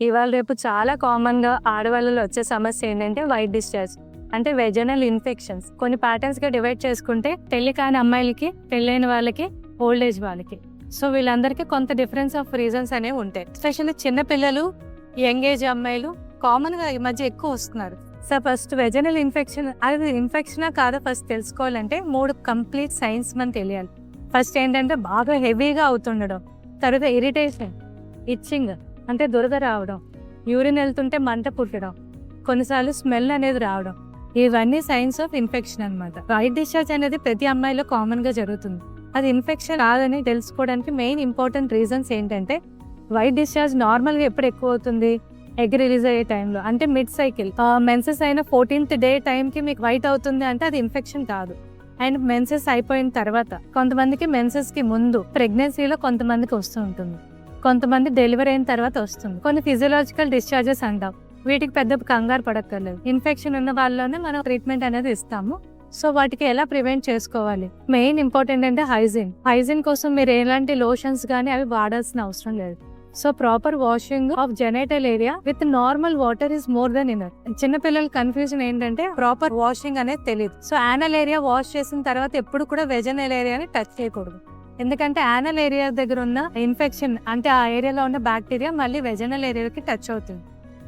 ఇవాళ రేపు చాలా కామన్గా ఆడవాళ్ళలో వచ్చే సమస్య ఏంటంటే వైట్ డిశ్చార్జ్ అంటే వెజనల్ ఇన్ఫెక్షన్స్ కొన్ని ప్యాటర్న్స్గా డివైడ్ చేసుకుంటే పెళ్ళి కాని అమ్మాయిలకి పెళ్ళైన వాళ్ళకి ఓల్డ్ ఏజ్ వాళ్ళకి. సో వీళ్ళందరికీ కొంత డిఫరెన్స్ ఆఫ్ రీజన్స్ అనేవి ఉంటాయి. ఎస్పెషల్లీ చిన్న పిల్లలు యంగ్ ఏజ్ అమ్మాయిలు కామన్గా ఈ మధ్య ఎక్కువ వస్తున్నారు. సో ఫస్ట్ వెజనల్ ఇన్ఫెక్షన్ అది ఇన్ఫెక్షనా కాదా ఫస్ట్ తెలుసుకోవాలంటే మూడు కంప్లీట్ సైన్స్ మనం తెలియాలి. ఫస్ట్ ఏంటంటే బాగా హెవీగా అవుతుండడం తర్వాత ఇరిటేషన్ ఇచ్చింగ్ అంటే దురద రావడం యూరిన్ వెళ్తుంటే మంట పుట్టడం కొన్నిసార్లు స్మెల్ అనేది రావడం ఇవన్నీ సైన్స్ ఆఫ్ ఇన్ఫెక్షన్ అనమాట వైట్ డిశ్చార్జ్ అనేది ప్రతి అమ్మాయిలో కామన్గా జరుగుతుంది. అది ఇన్ఫెక్షన్ కాదని తెలుసుకోవడానికి మెయిన్ ఇంపార్టెంట్ రీజన్స్ ఏంటంటే వైట్ డిశ్చార్జ్ నార్మల్గా ఎప్పుడు ఎక్కువ అవుతుంది? ఎగ్ రిలీజ్ అయ్యే టైంలో అంటే మిడ్ సైకిల్ మెన్సెస్ అయిన ఫోర్టీన్త్ డే టైంకి మీకు వైట్ అవుతుంది అంటే అది ఇన్ఫెక్షన్ కాదు. అండ్ మెన్సెస్ అయిపోయిన తర్వాత కొంతమందికి మెన్సెస్కి ముందు ప్రెగ్నెన్సీలో కొంతమందికి వస్తూ ఉంటుంది. కొంతమంది డెలివరీ అయిన తర్వాత వస్తుంది. కొన్ని ఫిజియలాజికల్ డిశ్చార్జెస్ అంటాం. వీటికి పెద్ద కంగారు పడక్కర్లేదు. ఇన్ఫెక్షన్ ఉన్న వాళ్ళలోనే మనం ట్రీట్మెంట్ అనేది ఇస్తాము. సో వాటికి ఎలా ప్రివెంట్ చేసుకోవాలి? మెయిన్ ఇంపార్టెంట్ అంటే హైజీన్. హైజీన్ కోసం మీరు ఎలాంటి లోషన్స్ కానీ అవి వాడాల్సిన అవసరం లేదు. So proper washing of genital area with normal water is more than enough చిన్నపిల్లల కన్ఫ్యూజన్ ఏంటంటే ప్రాపర్ వాషింగ్ అనేది తెలియదు సో యానల్ ఏరియా వాష్ చేసిన తర్వాత ఎప్పుడు కూడా వెజనల్ ఏరియాని టచ్ చేయకూడదు. ఎందుకంటే యానల్ ఏరియా దగ్గర ఉన్న ఇన్ఫెక్షన్ అంటే ఆ ఏరియాలో ఉన్న బ్యాక్టీరియా మళ్ళీ వెజనల్ ఏరియాకి టచ్ అవుతుంది.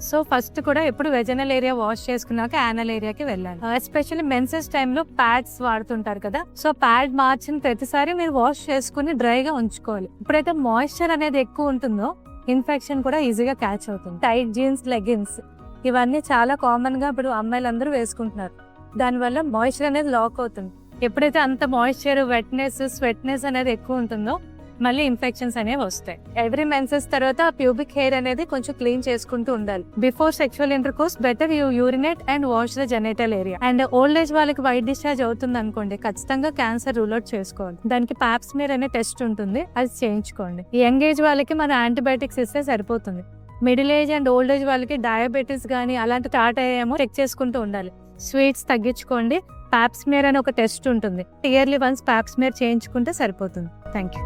సో ఫస్ట్ కూడా ఎప్పుడు వెజనల్ ఏరియా వాష్ చేసుకున్నాక యానల్ ఏరియాకి వెళ్ళాలి. ఎస్పెషల్లీ మెన్సెస్ టైంలో ప్యాడ్స్ వాడుతుంటారు కదా. సో ప్యాడ్ మార్చిన ప్రతిసారి మీరు వాష్ చేసుకుని డ్రైగా ఉంచుకోవాలి. ఇప్పుడైతే మాయిశ్చర్ అనేది ఎక్కువ ఉంటుందో ఇన్ఫెక్షన్ కూడా ఈజీగా క్యాచ్ అవుతుంది. టైట్ జీన్స్ లెగిన్స్ ఇవన్నీ చాలా కామన్గా ఇప్పుడు అమ్మాయిలందరూ వేసుకుంటున్నారు. దానివల్ల మాయిశ్చర్ అనేది లాక్ అవుతుంది. ఎప్పుడైతే అంత మాయిశ్చర్ వెట్నెస్ స్వెట్నెస్ అనేది ఎక్కువ ఉంటుందో మళ్ళీ ఇన్ఫెక్షన్స్ అనేవి వస్తాయి. ఎవ్రీ మెన్సెస్ తర్వాత ప్యూబిక్ హెయిర్ అనేది కొంచెం క్లీన్ చేసుకుంటూ ఉండాలి. Before sexual intercourse better you urinate and wash the genital area and old age వాళ్ళకి వైట్ డిశ్చార్జ్ అవుతుంది అనుకోండి ఖచ్చితంగా క్యాన్సర్ రూల్ అవుట్ చేసుకోవాలి. దానికి పాప్స్మియర్ అనే టెస్ట్ ఉంటుంది అది చేయించుకోండి. యంగ్ ఏజ్ వాళ్ళకి మన యాంటీబయాటిక్స్ ఇస్తే సరిపోతుంది. Middle age and old age వాళ్ళకి డయాబెటీస్ కానీ అలాంటి స్టార్ట్ అయ్యేమో చెక్ చేసుకుంటూ ఉండాలి. స్వీట్స్ తగ్గించుకోండి. ప్యాప్స్మేర్ అని ఒక టెస్ట్ ఉంటుంది. ఇయర్లీ వన్స్ ప్యాప్స్మేర్ చేయించుకుంటే సరిపోతుంది. Thank you